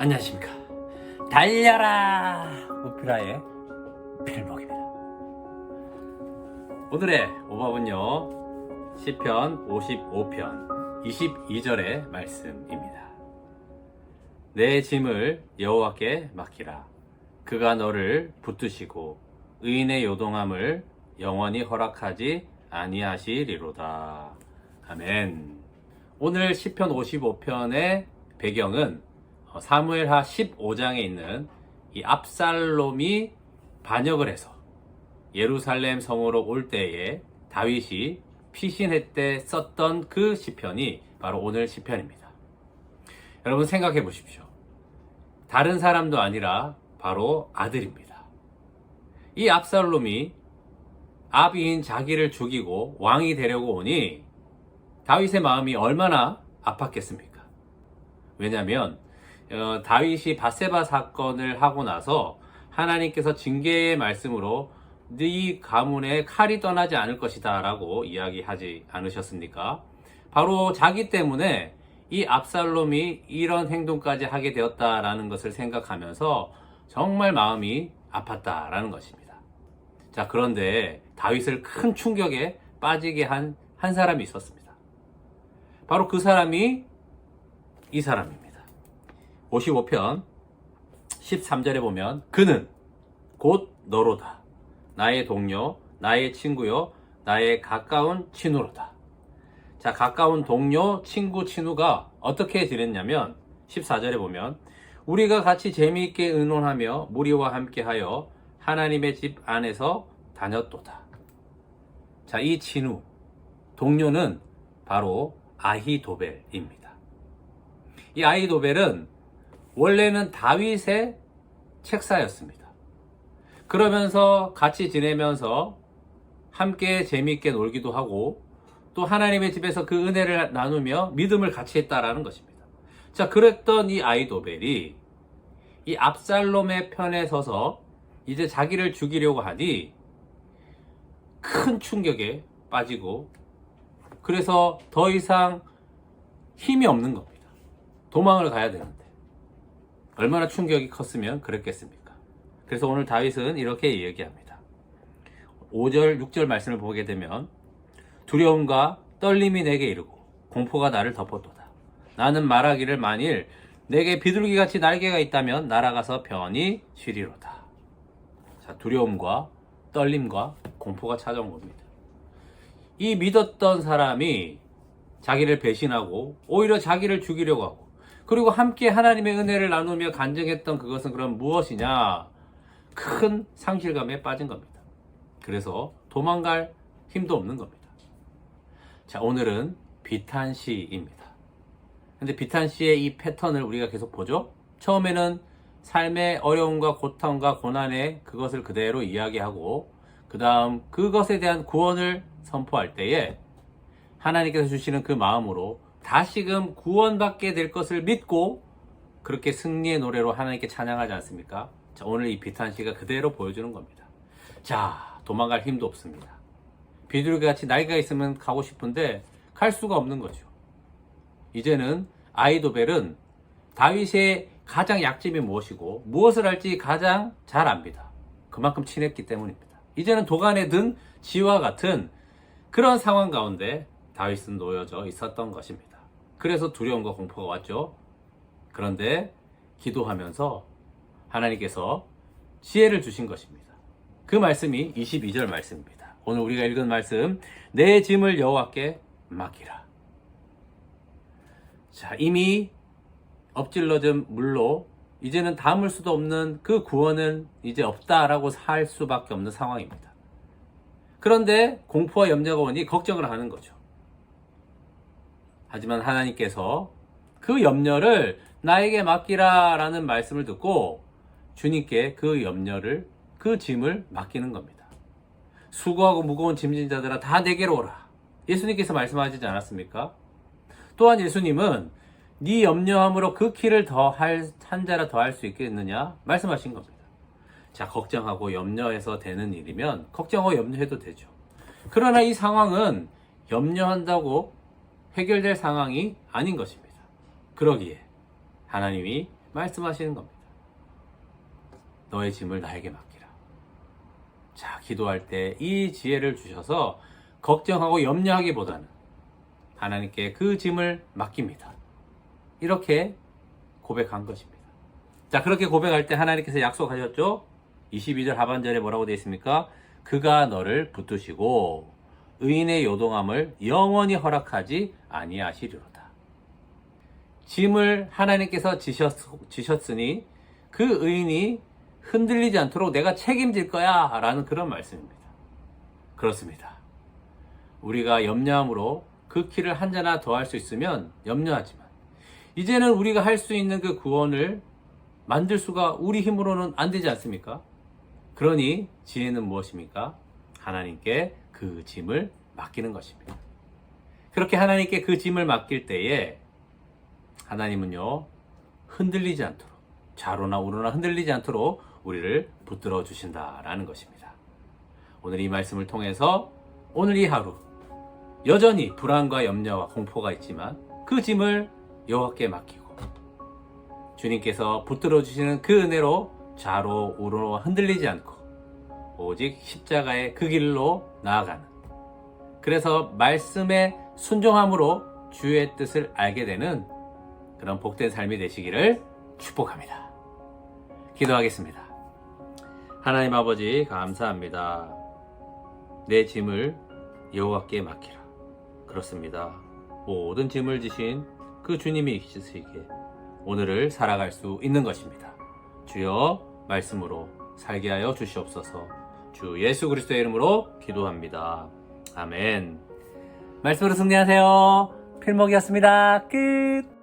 안녕하십니까. 달려라! 우피라의 필목입니다. 오늘의 오밥은요, 시편 55편 22절의 말씀입니다. 내 짐을 여호와께 맡기라. 그가 너를 붙드시고 의인의 요동함을 영원히 허락하지 아니하시리로다. 아멘. 오늘 시편 55편의 배경은 어, 사무엘하 15장에 있는 이 압살롬이 반역을 해서 예루살렘 성으로 올 때에 다윗이 피신할 때 썼던 그 시편이 바로 오늘 시편입니다. 여러분 생각해 보십시오. 다른 사람도 아니라 바로 아들입니다. 이 압살롬이 아비인 자기를 죽이고 왕이 되려고 오니 다윗의 마음이 얼마나 아팠겠습니까? 왜냐하면 어, 다윗이 바세바 사건을 하고 나서 하나님께서 징계의 말씀으로 네 가문에 칼이 떠나지 않을 것이다 라고 이야기하지 않으셨습니까? 바로 자기 때문에 이 압살롬이 이런 행동까지 하게 되었다라는 것을 생각하면서 정말 마음이 아팠다라는 것입니다. 자, 그런데 다윗을 큰 충격에 빠지게 한 한 사람이 있었습니다. 바로 그 사람이 이 사람입니다. 55편 13절에 보면 그는 곧 너로다. 나의 동료, 나의 친구요, 나의 가까운 친우로다. 자, 가까운 동료, 친구, 친우가 어떻게 지냈냐면 14절에 보면 우리가 같이 재미있게 의논하며 무리와 함께하여 하나님의 집 안에서 다녔도다. 자, 이 친우, 동료는 바로 아히도벨입니다. 이 아히도벨은 원래는 다윗의 책사였습니다. 그러면서 같이 지내면서 함께 재미있게 놀기도 하고 또 하나님의 집에서 그 은혜를 나누며 믿음을 같이 했다라는 것입니다. 자, 그랬던 이 아이도벨이 이 압살롬의 편에 서서 이제 자기를 죽이려고 하니 큰 충격에 빠지고 그래서 더 이상 힘이 없는 겁니다. 도망을 가야 되는데 얼마나 충격이 컸으면 그랬겠습니까? 그래서 오늘 다윗은 이렇게 이야기합니다. 5절, 6절 말씀을 보게 되면 두려움과 떨림이 내게 이르고 공포가 나를 덮었도다. 나는 말하기를 만일 내게 비둘기 같이 날개가 있다면 날아가서 편히 쉬리로다. 자, 두려움과 떨림과 공포가 찾아온 겁니다. 이 믿었던 사람이 자기를 배신하고 오히려 자기를 죽이려고 하고 그리고 함께 하나님의 은혜를 나누며 간증했던 그것은 그럼 무엇이냐? 큰 상실감에 빠진 겁니다. 그래서 도망갈 힘도 없는 겁니다. 자, 오늘은 비탄 시입니다. 근데 비탄 시의 이 패턴을 우리가 계속 보죠? 처음에는 삶의 어려움과 고통과 고난의 그것을 그대로 이야기하고, 그 다음 그것에 대한 구원을 선포할 때에 하나님께서 주시는 그 마음으로 다시금 구원받게 될 것을 믿고 그렇게 승리의 노래로 하나님께 찬양하지 않습니까? 자, 오늘 이 비탄시가 그대로 보여주는 겁니다. 자, 도망갈 힘도 없습니다. 비둘기 같이 날개가 있으면 가고 싶은데 갈 수가 없는 거죠. 이제는 아이도벨은 다윗의 가장 약점이 무엇이고 무엇을 할지 가장 잘 압니다. 그만큼 친했기 때문입니다. 이제는 도간에 든 지와 같은 그런 상황 가운데 다윗은 놓여져 있었던 것입니다. 그래서 두려움과 공포가 왔죠. 그런데 기도하면서 하나님께서 지혜를 주신 것입니다. 그 말씀이 22절 말씀입니다. 오늘 우리가 읽은 말씀, 내 짐을 여호와께 맡기라. 자, 이미 엎질러진 물로 이제는 담을 수도 없는 그 구원은 이제 없다라고 할 수밖에 없는 상황입니다. 그런데 공포와 염려가 오니 걱정을 하는 거죠. 하지만 하나님께서 그 염려를 나에게 맡기라 라는 말씀을 듣고 주님께 그 염려를 그 짐을 맡기는 겁니다. 수고하고 무거운 짐진 자들아 다 내게로 오라. 예수님께서 말씀하시지 않았습니까? 또한 예수님은 네 염려함으로 그 키를 더할 한 자라 더 할 수 있겠느냐 말씀하신 겁니다. 자 걱정하고 염려해서 되는 일이면 걱정하고 염려해도 되죠. 그러나 이 상황은 염려한다고 해결될 상황이 아닌 것입니다. 그러기에 하나님이 말씀하시는 겁니다. 너의 짐을 나에게 맡기라. 자, 기도할 때 이 지혜를 주셔서 걱정하고 염려하기보다는 하나님께 그 짐을 맡깁니다. 이렇게 고백한 것입니다. 자, 그렇게 고백할 때 하나님께서 약속하셨죠? 22절 하반절에 뭐라고 되어 있습니까? 그가 너를 붙드시고 의인의 요동함을 영원히 허락하지 아니하시리로다. 짐을 하나님께서 지셨, 지셨 으니 그 의인이 흔들리지 않도록 내가 책임질 거야 라는 그런 말씀입니다. 그렇습니다. 우리가 염려함으로 그 키를 한 자나 더 할 수 있으면 염려하지만 이제는 우리가 할 수 있는 그 구원을 만들 수가 우리 힘으로는 안 되지 않습니까? 그러니 지혜는 무엇입니까? 하나님께 그 짐을 맡기는 것입니다. 그렇게 하나님께 그 짐을 맡길 때에 하나님은요 흔들리지 않도록 좌로나 우로나 흔들리지 않도록 우리를 붙들어 주신다라는 것입니다. 오늘 이 말씀을 통해서 오늘 이 하루 여전히 불안과 염려와 공포가 있지만 그 짐을 여호와께 맡기고 주님께서 붙들어 주시는 그 은혜로 좌로 우로 흔들리지 않고 오직 십자가의 그 길로 나아가는 그래서 말씀에 순종함으로 주의 뜻을 알게 되는 그런 복된 삶이 되시기를 축복합니다. 기도하겠습니다. 하나님 아버지 감사합니다. 내 짐을 여호와께 맡기라. 그렇습니다. 모든 짐을 지신 그 주님이 있으시기에 오늘을 살아갈 수 있는 것입니다. 주여 말씀으로 살게 하여 주시옵소서. 주 예수 그리스도의 이름으로 기도합니다. 아멘. 말씀으로 승리하세요. 필목이었습니다. 끝.